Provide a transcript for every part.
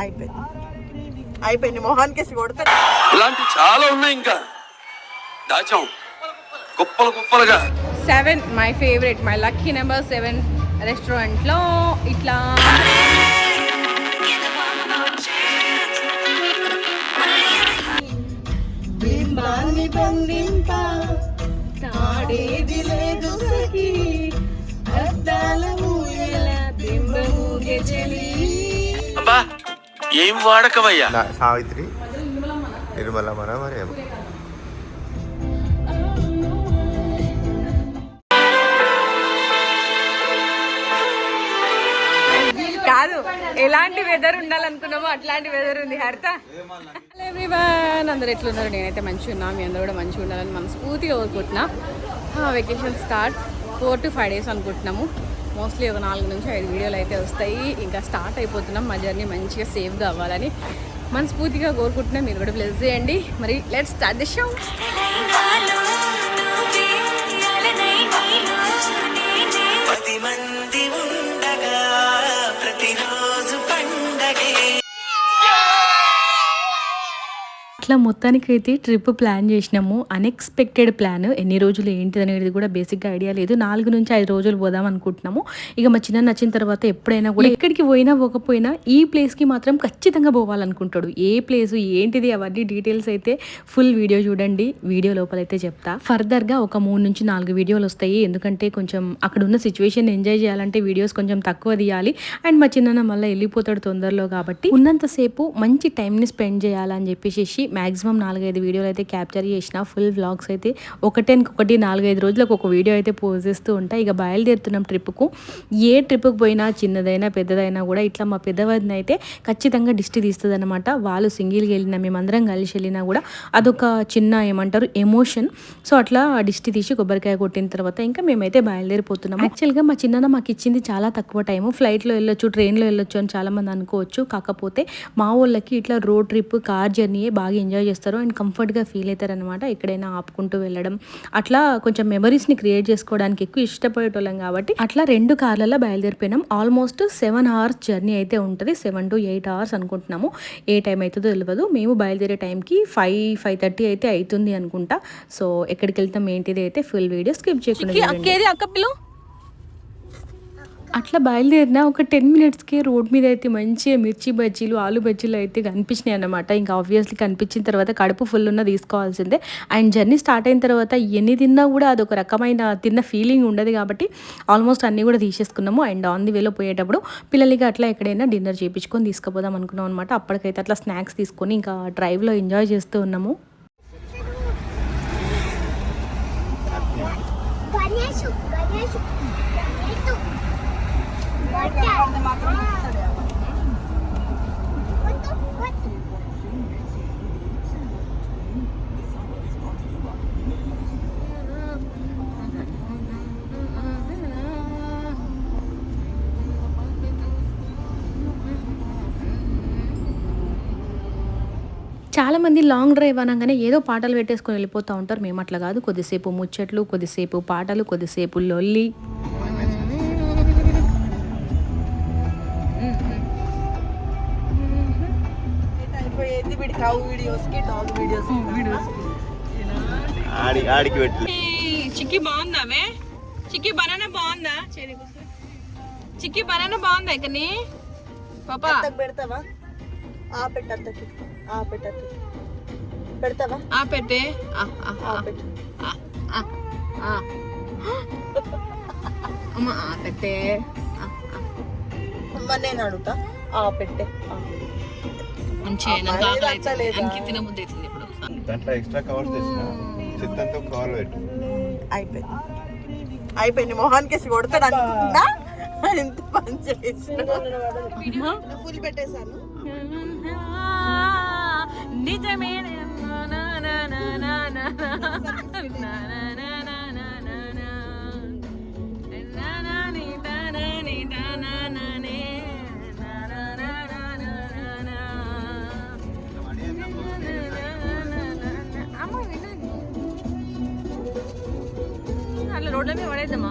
అయిపోయింది. అయిపోయింది. మొహానికి కొడతాడు ఇలాంటి చాలా ఉన్నాయి ఇంకా. దాచాం. కుప్పలు కుప్పలుగా. Seven my favourite my lucky number seven రెస్టారెంట్లో ఇట్లా. బింబాన్ని బంధింప తాడేది లేదు సఖి. అద్దాల ఊయల బింబమూగే చెలి. అబ్బా ఏం వాడకవయ్యా నా- సావిత్రి నిర్మల మన మరి ఏమో కాదు ఎలాంటి వెదర్ ఉండాలనుకున్నామో అట్లాంటి వెదర్ ఉంది హరిత. ఎవ్రీవన్ అందరు ఎట్లున్నారు? నేనైతే మంచిగా ఉన్నా మీ అందరూ కూడా మంచిగా ఉండాలని మనస్ఫూర్తిగా కోరుకుంటున్నా. Vacation start four to five days అనుకుంటున్నాము. మోస్ట్లీ ఒక నాలుగు నుంచి ఐదు వీడియోలు అయితే వస్తాయి. ఇంకా స్టార్ట్ అయిపోతున్నాం మా జర్నీ మంచిగా సేఫ్గా అవ్వాలని మనస్ఫూర్తిగా కోరుకుంటున్నాం. మీరు కూడా ప్లస్ చేయండి. మరి లెట్ స్టార్ట్ ది షో మంది ఉండగా ప్రతి అట్లా మొత్తానికైతే ట్రిప్ ప్లాన్ చేసినాము. అన్ఎక్స్పెక్టెడ్ ప్లాన్ ఎన్ని రోజులు ఏంటిది అనేది కూడా బేసిక్గా ఐడియా లేదు. నాలుగు నుంచి ఐదు రోజులు పోదాం అనుకుంటున్నాము. ఇక మా చిన్న నచ్చిన తర్వాత ఎప్పుడైనా కూడా ఎక్కడికి పోయినా పోకపోయినా ఈ ప్లేస్కి మాత్రం ఖచ్చితంగా పోవాలనుకుంటాడు. ఏ ప్లేస్ ఏంటిది అవన్నీ డీటెయిల్స్ అయితే ఫుల్ వీడియో చూడండి. వీడియో లోపలైతే చెప్తా. ఫర్దర్గా ఒక మూడు నుంచి నాలుగు వీడియోలు వస్తాయి. ఎందుకంటే కొంచెం అక్కడ ఉన్న సిచ్యువేషన్ ఎంజాయ్ చేయాలంటే వీడియోస్ కొంచెం తక్కువ తీయాలి. అండ్ మా చిన్న మళ్ళీ వెళ్ళిపోతాడు తొందరలో కాబట్టి ఉన్నంతసేపు మంచి టైంని స్పెండ్ చేయాలని చెప్పేసి మాక్సిమం నాలుగైదు వీడియోలు అయితే క్యాప్చర్ చేసిన ఫుల్ వ్లాగ్స్ అయితే ఒకటి నాలుగైదు రోజులకు ఒక వీడియో అయితే పోస్ట్ చేస్తూ ఉంటాయి ఇక బయలుదేరుతున్నాం ట్రిప్కు. ఏ ట్రిప్కి పోయినా చిన్నదైనా పెద్దదైనా కూడా ఇట్లా మా పెద్దవారిని అయితే ఖచ్చితంగా దిష్టి తీస్తుంది అనమాట వాళ్ళు సింగిల్గా వెళ్ళినా మేమందరం కలిసి వెళ్ళినా కూడా అదొక చిన్న ఏమంటారు ఎమోషన్. సో అట్లా దిష్టి తీసి కొబ్బరికాయ కొట్టిన తర్వాత ఇంకా మేమైతే బయలుదేరిపోతున్నాం యాక్చువల్గా మా చిన్న మాకు ఇచ్చింది చాలా తక్కువ టైము. ఫ్లైట్లో వెళ్ళొచ్చు ట్రైన్లో వెళ్ళొచ్చు అని చాలామంది అనుకోవచ్చు. కాకపోతే మా వాళ్ళకి ఇట్లా రోడ్ ట్రిప్ కార్ జర్నీయే బాగా ఎంజాయ్ చేస్తారు అండ్ కంఫర్ట్గా ఫీల్ అవుతారు అనమాట ఎక్కడైనా ఆపుకుంటూ వెళ్ళడం. అట్లా కొంచెం మెమరీస్ని క్రియేట్ చేసుకోవడానికి ఎక్కువ ఇష్టపడేటోళ్ళం కాబట్టి అట్లా రెండు కార్లలో బయలుదేరిపోయినాం. ఆల్మోస్ట్ సెవెన్ అవర్స్ జర్నీ అయితే ఉంటుంది. సెవెన్ టు ఎయిట్ అవర్స్ అనుకుంటున్నాము. ఏ టైం అవుతుందో తెలియదు మేము బయలుదేరే టైంకి ఫైవ్ ఫైవ్ థర్టీ అయితే అవుతుంది అనుకుంటా. సో ఎక్కడికి వెళ్తాం ఏంటిది అయితే ఫుల్ వీడియో స్కిప్ చేయకుండా అక్క అట్లా బయలుదేరిన ఒక టెన్ మినిట్స్కి రోడ్ మీద అయితే మంచిగా మిర్చి బజ్జీలు ఆలు బజ్జీలు అయితే కనిపించినాయి అనమాట ఇంకా ఆబ్వియస్లీ కనిపించిన తర్వాత కడుపు ఫుల్ ఉన్న తీసుకోవాల్సిందే. అండ్ జర్నీ స్టార్ట్ అయిన తర్వాత ఎన్ని తిన్నా కూడా అదొక రకమైన తిన్న ఫీలింగ్ ఉండదు కాబట్టి ఆల్మోస్ట్ అన్నీ కూడా తీసేసుకున్నాము. అండ్ ఆన్ ది వేలో పోయేటప్పుడు పిల్లలకి అట్లా ఎక్కడైనా డిన్నర్ చేయించుకొని తీసుకుపోదాం అనుకున్నాం అనమాట అప్పటికైతే అట్లా స్నాక్స్ తీసుకొని ఇంకా డ్రైవ్లో ఎంజాయ్ చేస్తూ ఉన్నాము. కొట్టు చాలా మంది లాంగ్ డ్రైవ్ అనగానే ఏదో పాటలు పెట్టేసుకొని వెళ్ళిపోతూ ఉంటారు. మేము అట్లా కాదు. కొద్దిసేపు ముచ్చట్లు కొద్దిసేపు పాటలు కొద్దిసేపు లొల్లి. అయిపోయేది వీడి కౌ వీడియోస్కి డాగ్ వీడియోస్ వీడియోస్కి ఆడి ఆడికి పెట్టు. చిక్కి బాగుందామే చిక్కి బనానా బాగుందా. చిక్కి బనానా బాగుందా ఇకని పాపా. అత్తకు పెడతావా? ఆ పెట్టు అత్తకి ఆ పెట్టు అత్తకి పెడతావా? ఆ పెట్టే ఆ, ఆ, ఆ. ఆ, పెట్టు ఆ, ఆ, ఆ. అమ్మ ఆ పెట్టే ఆ, ఆ. అమ్మ నేను అడుగుతా. ఆ. పెట్టే అమ్మ, నాకు ఆకలి అవుతుంది. తినబుద్ధి ఇప్పుడు. దాంట్లో ఎక్స్ట్రా కవర్స్ తెచ్చిన చిత్తంతో కవర్ పెట్టు. అయిపోయింది. అయిపోయింది. మొహానికి కొడతాడు అనుకున్నా. ఎంత పని చేసిన. ఫుల్ పెట్టేశాను. నిజమే எல்லாமே உடையுதுமா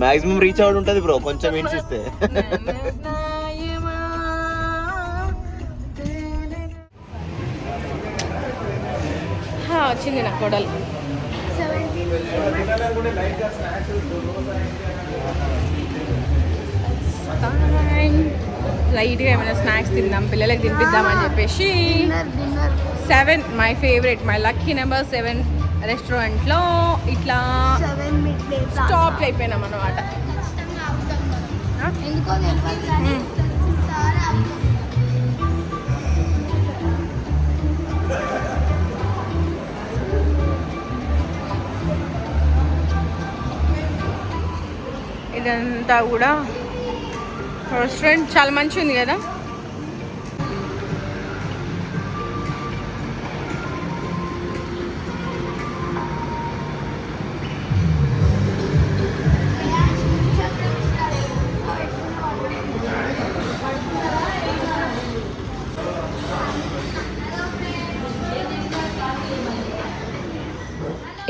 మాక్సిమం రీచ్ అవుట్ ఉంటది బ్రో కొంచెం hints ఇస్తే హా, వచ్చింది నా కొడలు. లైట్గా ఏమైనా స్నాక్స్ తిందాం పిల్లలకి తినిపిద్దామని చెప్పేసి. Seven my favourite my lucky number seven రెస్టారెంట్లో ఇట్లా స్టాప్ అయిపోయినాం అనమాట ఇదంతా కూడా రెస్టారెంట్ చాలా మంచిగా ఉంది కదా?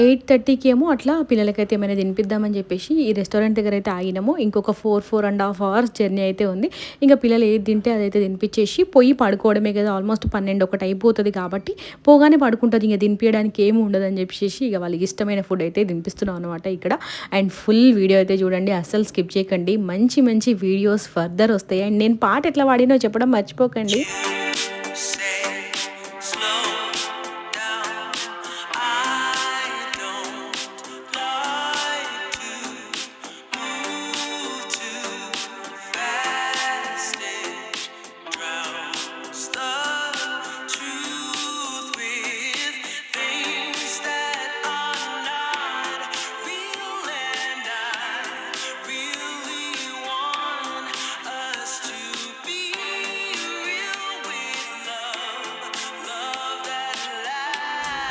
ఎయిట్ థర్టీకి ఏమో అట్లా పిల్లలకైతే ఏమైనా తినిపిద్దామని చెప్పేసి ఈ రెస్టారెంట్ దగ్గర అయితే ఆగినాము. ఇంకొక four four and half hours journey అయితే ఉంది. ఇంకా పిల్లలు ఏది తింటే అదైతే తినిపించేసి పోయి పడుకోవడమే కదా ఆల్మోస్ట్ పన్నెండు ఒకటి అయిపోతుంది కాబట్టి పోగానే పడుకుంటుంది. ఇంకా తినిపించడానికి ఏమి ఉండదని చెప్పేసి ఇక వాళ్ళకి ఇష్టమైన ఫుడ్ అయితే తినిపిస్తున్నాం అనమాట ఇక్కడ. అండ్ ఫుల్ వీడియో అయితే చూడండి అస్సలు స్కిప్ చేయకండి. మంచి మంచి వీడియోస్ ఫర్దర్ వస్తాయి. అండ్ నేను పాట ఎట్లా వాడినో చెప్పడం మర్చిపోకండి.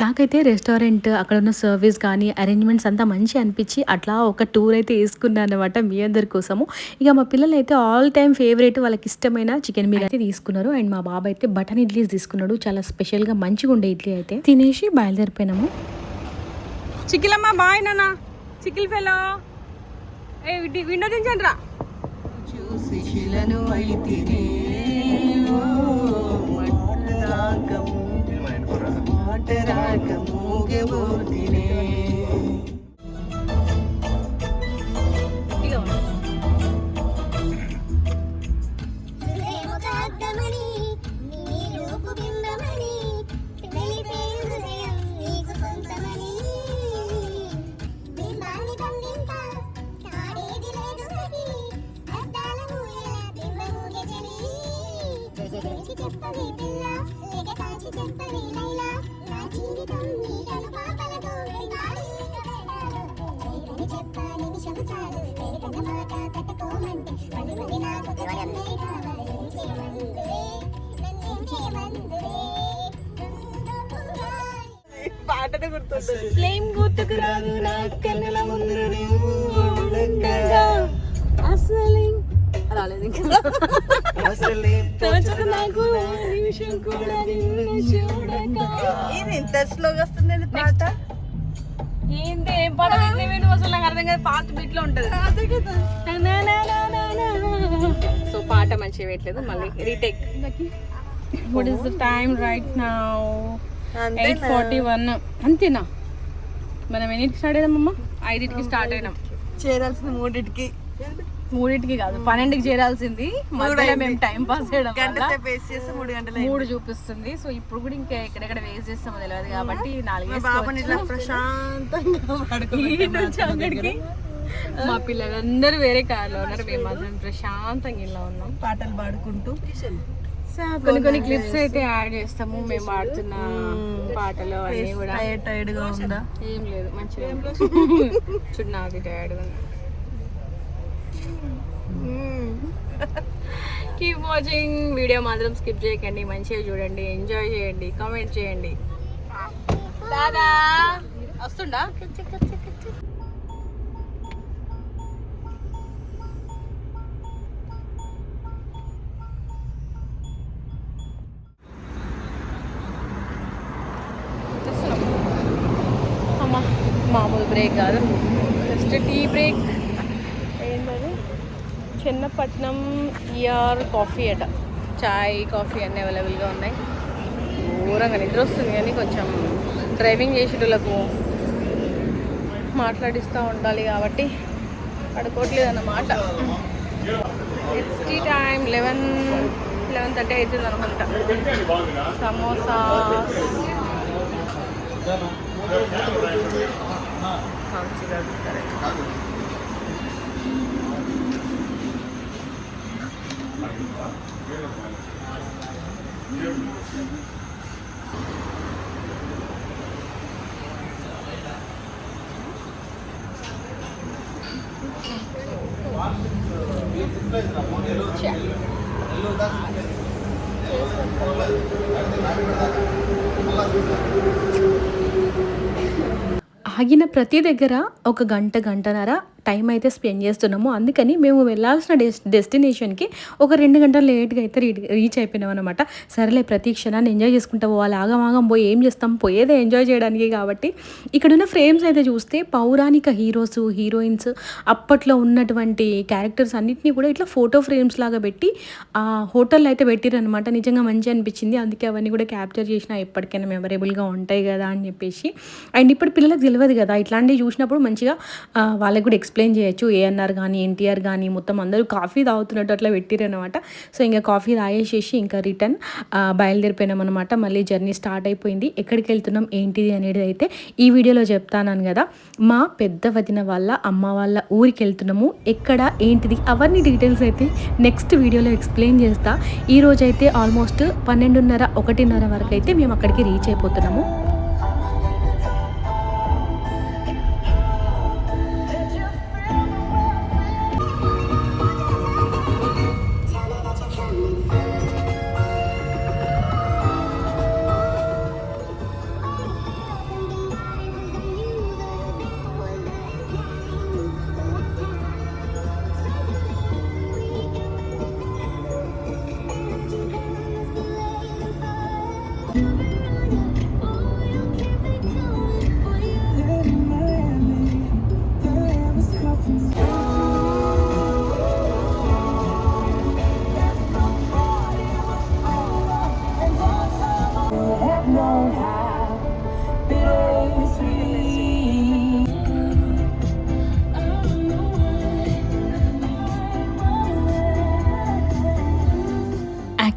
నాకైతే రెస్టారెంట్ అక్కడ ఉన్న సర్వీస్ కానీ అరేంజ్మెంట్స్ అంతా మంచి అనిపించి అట్లా ఒక టూర్ అయితే వేసుకున్నాను అనమాట మీ అందరి కోసము. ఇక మా పిల్లలు అయితే ఆల్ టైమ్ ఫేవరెట్ వాళ్ళకి ఇష్టమైన చికెన్ బిర్యానీ అయితే తీసుకున్నారు. అండ్ మా బాబు అయితే బటన్ ఇడ్లీస్ తీసుకున్నాడు. చాలా స్పెషల్గా మంచిగా ఉండే ఇడ్లీ అయితే. తినేసి బయలుదేరిపోయినాము. చికిలమ్మ బాయ్ నాన్న. చికిల్ ఫెలో ఏ విండో దించండి రా ప్రేమకాద్దమని చెప్పవే పిల్ల. లేక కాచి చెప్పవే లైలా. నా జీవితం నీడను పాపలతో వెళ్ళాలి లేదని చెప్ప నిమిషము చాలు. లేకన్న మాట తట్టుకోమంటే పది మంది నాకు ఎవరన్నే కావాలి ఏం చేయమందువే నన్నేం చేయమందువే పాటనే గుర్తుంటుంది. ఫ్లేమ్ గుర్తుకు రాదు నా కన్నుల ముందు నువ్వు. అసలు. రాలేదు ఇంకా. ఇది ఇంత స్లోగా వస్తుంది పాట? ఏంటి ఏం పాట వింటే నువ్వు అసలు నాకు అర్థం కాదు ఫాస్ట్ బీట్లో ఉంటది సో పాట మంచిగా వేయట్లేదు మళ్ళీ retake what is the time right now eight forty one అంతేనా? మనం ఎన్నిటికి స్టార్ట్ అయినామమ్మా? ఐదింటికి స్టార్ట్ అయినాం. చేరాల్సిన మూడింటికి. మూడింటికి కాదు పన్నెండుకి చేరాల్సింది. మధ్యలో మేము టైం పాస్ చేయడం మూడు చూపిస్తుంది. సో ఇప్పుడు కూడా ఇంకా ఎక్కడెక్కడ వేస్ట్ చేస్తామో తెలియదు కాబట్టి నాలుగు ప్రశాంతంగా మా పిల్లలందరూ వేరే కార్లో ఉన్నారు. మేము మాత్రం ప్రశాంతంగా ఇలా ఉన్నాం. పాటలు పాడుకుంటూ. కొన్ని కొన్ని క్లిప్స్ అయితే యాడ్ చేస్తాము. మేము పాడుతున్న పాటలు అన్నీ కూడా. టైర్డ్ టైర్డ్గా ఉందా? ఏం లేదు మంచిగా. చూడు నాకు టైర్డ్ కీప్ వాచింగ్ వీడియో మాత్రం స్కిప్ చేయకండి. మంచిగా చూడండి. ఎంజాయ్ చేయండి. కామెంట్ చేయండి. దాదా వస్తుండా మామూలు బ్రేక్ కాదు. జస్ట్ టీ బ్రేక్ చెన్నపట్నం ఈఆర్ కాఫీ అట. చాయ్ కాఫీ అన్నీ అవైలబుల్గా ఉన్నాయి. ఘోరంగా నిద్ర వస్తుంది కానీ కొంచెం డ్రైవింగ్ చేసేటోళ్ళకు మాట్లాడిస్తూ ఉండాలి కాబట్టి పడుకోవట్లేదు అన్నమాట it's time eleven eleven thirty అవుతుంది అనుకుంటా సమోసా ఆగిన ప్రతి దగ్గర ఒక గంట గంటన్నర టైం అయితే స్పెండ్ చేస్తున్నాము అందుకని మేము వెళ్ళాల్సిన డెస్ డెస్టినేషన్కి ఒక రెండు గంటలు లేట్గా అయితే రీ రీచ్ అయిపోయినాం అనమాట సరేలే ప్రతి క్షణాన్ని ఎంజాయ్ చేసుకుంటాం పోవాలి. ఆగమాగం పోయి ఏం చేస్తాం? పోయేదే ఎంజాయ్ చేయడానికి కాబట్టి ఇక్కడున్న ఫ్రేమ్స్ అయితే చూస్తే పౌరాణిక హీరోస్ హీరోయిన్స్ అప్పట్లో ఉన్నటువంటి క్యారెక్టర్స్ అన్నిటినీ కూడా ఇట్లా ఫోటో ఫ్రేమ్స్ లాగా పెట్టి ఆ హోటల్లో అయితే పెట్టిరనమాట నిజంగా మంచి అనిపించింది. అందుకే అవన్నీ కూడా క్యాప్చర్ చేసిన ఎప్పటికైనా మెమరబుల్గా ఉంటాయి కదా అని చెప్పేసి. అండ్ ఇప్పుడు పిల్లలకు తెలియదు కదా ఇట్లాంటివి చూసినప్పుడు మంచిగా వాళ్ళకి కూడా ఎక్స్ప్లెయిన్ చేయొచ్చు ఏఎన్ఆర్ కానీ ఎన్టీఆర్ కానీ మొత్తం అందరూ కాఫీ తాగుతున్నట్టు అట్లా పెట్టిరనమాట సో ఇంకా కాఫీ తాగేసేసి ఇంకా రిటర్న్ బయలుదేరిపోయినామన్నమాట. మళ్ళీ జర్నీ స్టార్ట్ అయిపోయింది. ఎక్కడికి వెళ్తున్నాం ఏంటిది అనేది అయితే ఈ వీడియోలో చెప్తాను కదా. మా పెద్ద వదిన వాళ్ళ అమ్మ వాళ్ళ ఊరికి వెళ్తున్నాము. ఎక్కడ ఏంటిది అవన్నీ డీటెయిల్స్ అయితే నెక్స్ట్ వీడియోలో ఎక్స్ప్లెయిన్ చేస్తా. ఈరోజు అయితే ఆల్మోస్ట్ పన్నెండున్నర ఒకటిన్నర వరకు అయితే మేము అక్కడికి రీచ్ అయిపోతున్నాము. you.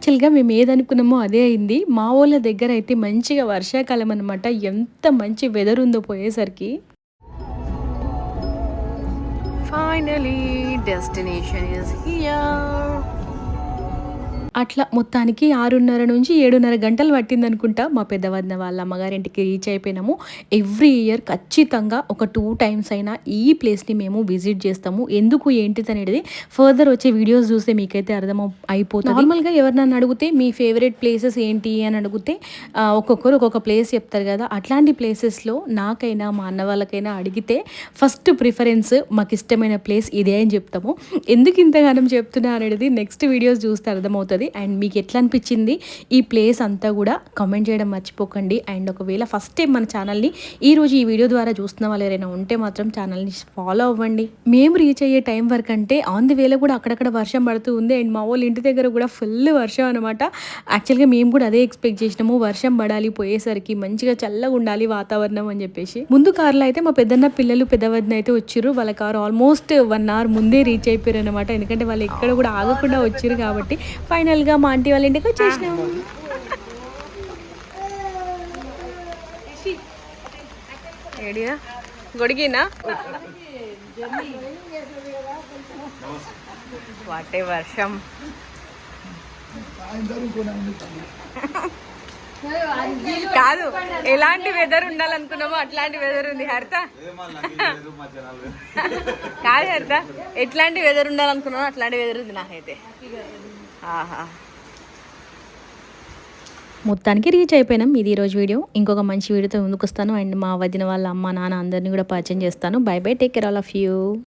యాక్చువల్గా మేము ఏదనుకున్నామో అదే అయింది. మా వాళ్ళ దగ్గర అయితే మంచిగా వర్షాకాలం అనమాట ఎంత మంచి వెదర్ ఉందో పోయేసరికి. ఫైనలీ డెస్టినేషన్ ఇస్ హియర్ అట్లా మొత్తానికి ఆరున్నర నుంచి ఏడున్నర గంటలు పట్టింది అనుకుంటా మా పెద్దవదిన వాళ్ళ అమ్మగారింటికి రీచ్ అయిపోయినాము. ఎవ్రీ ఇయర్ ఖచ్చితంగా ఒక టూ టైమ్స్ అయినా ఈ ప్లేస్ని మేము విజిట్ చేస్తాము. ఎందుకు ఏంటిది అనేది ఫర్దర్ వచ్చే వీడియోస్ చూస్తే మీకైతే అర్థం అయిపోతుంది నార్మల్గా ఎవరినైనా అడిగితే మీ ఫేవరెట్ ప్లేసెస్ ఏంటి అని అడిగితే ఒక్కొక్కరు ఒక్కొక్క ప్లేస్ చెప్తారు కదా. అట్లాంటి ప్లేసెస్లో నాకైనా మా అన్న వాళ్ళకైనా అడిగితే ఫస్ట్ ప్రిఫరెన్స్ మాకు ఇష్టమైన ప్లేస్ ఇదే అని చెప్తాము. ఎందుకు ఇంతగానం చెప్తున్నా అనేది నెక్స్ట్ వీడియోస్ చూస్తే అర్థమవుతుంది. అండ్ మీకు ఎట్లా అనిపించింది ఈ ప్లేస్ అంతా కూడా కామెంట్ చేయడం మర్చిపోకండి. అండ్ ఒకవేళ ఫస్ట్ టైం మన ఛానల్ని ఈ రోజు ఈ వీడియో ద్వారా చూస్తున్న వాళ్ళు ఎవరైనా ఉంటే మాత్రం ఛానల్ని ఫాలో అవ్వండి. మేము రీచ్ అయ్యే టైం వరకు అంటే ఆన్ ది వేలో కూడా అక్కడక్కడ వర్షం పడుతూ ఉంది. అండ్ మా వాళ్ళు ఇంటి దగ్గర కూడా ఫుల్ వర్షం అనమాట యాక్చువల్గా మేము కూడా అదే ఎక్స్పెక్ట్ చేసినాము. వర్షం పడాలి పోయేసరికి మంచిగా చల్లగా ఉండాలి వాతావరణం అని చెప్పేసి. ముందు కార్లో అయితే మా పెద్దన్న పిల్లలు పెద్దవదిన అయితే వచ్చిర్రు. వాళ్ళ కారు ఆల్మోస్ట్ వన్ అవర్ ముందే రీచ్ అయిపోయారు అనమాట ఎందుకంటే వాళ్ళు ఎక్కడ కూడా ఆగకుండా వచ్చారు కాబట్టి ఫైనల్ ఫైనల్గా మా ఆంటీ వాళ్ళ ఇంటికి వచ్చేసినాము ఏడియా? గొడిగినా? వాటే వర్షం. కాదు ఎలాంటి వెదర్ ఉండాలనుకున్నామో అట్లాంటి వెదర్ ఉంది హరిత. కాదు హరిత. ఎట్లాంటి వెదర్ ఉండాలనుకున్నామో అట్లాంటి వెదర్ ఉంది నాకైతే. ఆహా. మొత్తానికి రీచ్ అయిపోయినాం ఇది ఈరోజు వీడియో. ఇంకొక మంచి వీడియోతో ముందుకు వస్తాను అండ్ మా వదిన వాళ్ళ అమ్మ నాన్న అందరినీ కూడా పరిచయం చేస్తాను. Bye bye take care all of you.